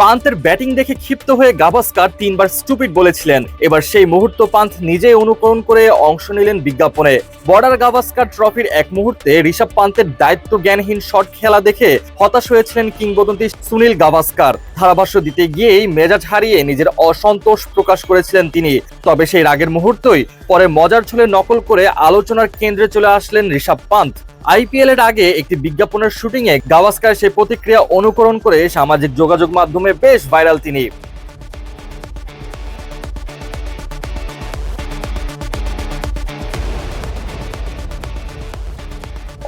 পান্তের batting দেখে ক্ষিপ্ত হয়ে গাভাস্কার তিনবার স্টুপিড বলেছিলেন। এবার সেই মুহূর্ত পান্থ নিজেই অনুকরণ করে অংশ নিলেন বিজ্ঞাপনে। বর্ডার গাভাস্কার ট্রফির এক মুহূর্তে ঋষভ পান্তের দায়িত্ব জ্ঞানহীন শট খেলা দেখে হতাশ হয়েছিলেন কিংবদন্তি সুনীল গাভাস্কার। ধারাভাষ্য দিতে গিয়েই মেজাজ হারিয়ে নিজের অসন্তোষ প্রকাশ করেছিলেন তিনি। তবে সেই রাগের মুহূর্তই পরে মজার ছলে নকল করে আলোচনার কেন্দ্রে চলে আসলেন ঋষভ পান্থ আইপিএল এর আগে একটি বিজ্ঞাপনের শুটিংয়ে গাওয়াস্কার সেই প্রতিক্রিয়া অনুকরণ করে সামাজিক যোগাযোগ মাধ্যমে বেশ ভাইরাল তিনি।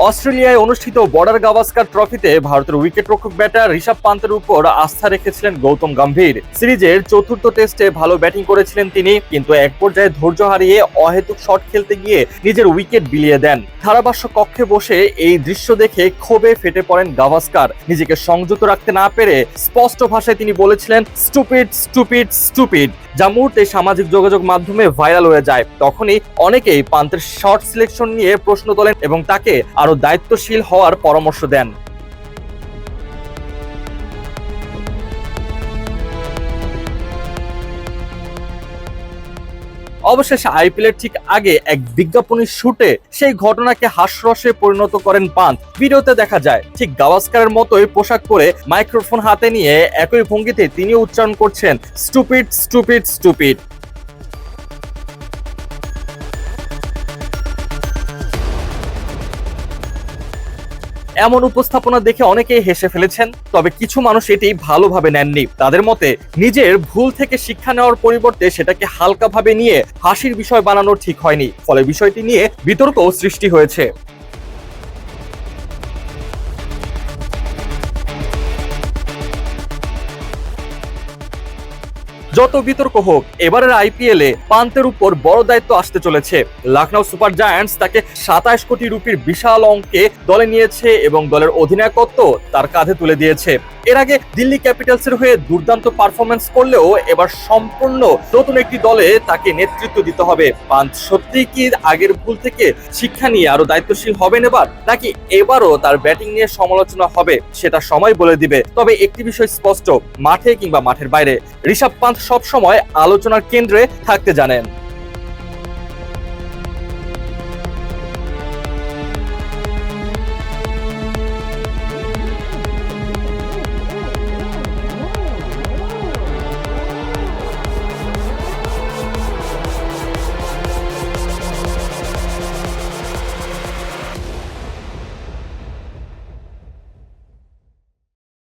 অস্ট্রেলিয়ায় অনুষ্ঠিত বর্ডার গাভাস্কার ট্রফিতে ভারতের উইকেট রক্ষক ব্যাটার ঋষভ পান্তের উপর আস্থা রেখেছিলেন গৌতম গম্ভীর। সিরিজের চতুর্থ টেস্টে ভালো ব্যাটিং করেছিলেন তিনি, কিন্তু এক পর্যায়ে ধৈর্য হারিয়ে অহেতুক শট খেলতে গিয়ে নিজের উইকেট বিলিয়ে দেন। ধারাভাষ্য কক্ষে বসে এই দৃশ্য দেখে ক্ষোভে ফেটে পড়েন গাভাস্কার। নিজেকে সংযত রাখতে না পেরে স্পষ্ট ভাষায় তিনি বলেছিলেন, স্টুপিড স্টুপিড স্টুপিড। যা মুহূর্তে সামাজিক যোগাযোগ মাধ্যমে ভাইরাল হয়ে যায়। তখনই অনেকেই পান্তের শর্ট সিলেকশন নিয়ে প্রশ্ন তোলেন এবং তাকে আরও দায়িত্বশীল হওয়ার পরামর্শ দেন। অবশেষে আইপিএলের ঠিক আগে এক বিজ্ঞাপনী শুটে সেই ঘটনাকে হাস্যরসে পরিণত করেন পান্ত ভিডিওতে দেখা যায়, ঠিক গাওয়াস্কারের মতোই পোশাক পরে মাইক্রোফোন হাতে নিয়ে একই ভঙ্গিতে তিনি উচ্চারণ করছেন, স্টুপিড স্টুপিড স্টুপিড। এমন উপস্থাপনা দেখে অনেকেই হেসে ফেলেছেন, তবে কিছু মানুষ এটি ভালোভাবে নেননি। তাদের মতে, নিজের ভুল থেকে শিক্ষা নেওয়ার পরিবর্তে সেটাকে হালকাভাবে নিয়ে হাসির বিষয় বানানো ঠিক হয়নি, ফলে বিষয়টি নিয়ে বিতর্কও সৃষ্টি হয়েছে। যত বিতর্ক হোক, এবারের আইপিএল এ পান্তের উপর বড় দায়িত্ব আসতে চলেছে। লখনৌ সুপার জায়ান্টস তাকে সাতাশ কোটি রুপির বিশাল অঙ্কে দলে নিয়েছে এবং দলের অধিনায়কত্ব তার কাঁধে তুলে দিয়েছে। এর আগে দিল্লি ক্যাপিটালসের হয়ে দুর্দান্ত পারফরমেন্স করলেও এবার সম্পূর্ণ নতুন একটি দলে তাকে নেতৃত্ব দিতে হবে। পান্ত সত্যি কি আগের ভুল থেকে শিক্ষা নিয়ে আরও দায়িত্বশীল হবেন এবার, নাকি এবারও তার ব্যাটিং নিয়ে সমালোচনা হবে, সেটা সময় বলে দিবে। তবে একটি বিষয় স্পষ্ট, মাঠে কিংবা মাঠের বাইরে। ঋষভ পান্থ সবসময় আলোচনার কেন্দ্রে থাকতে জানেন।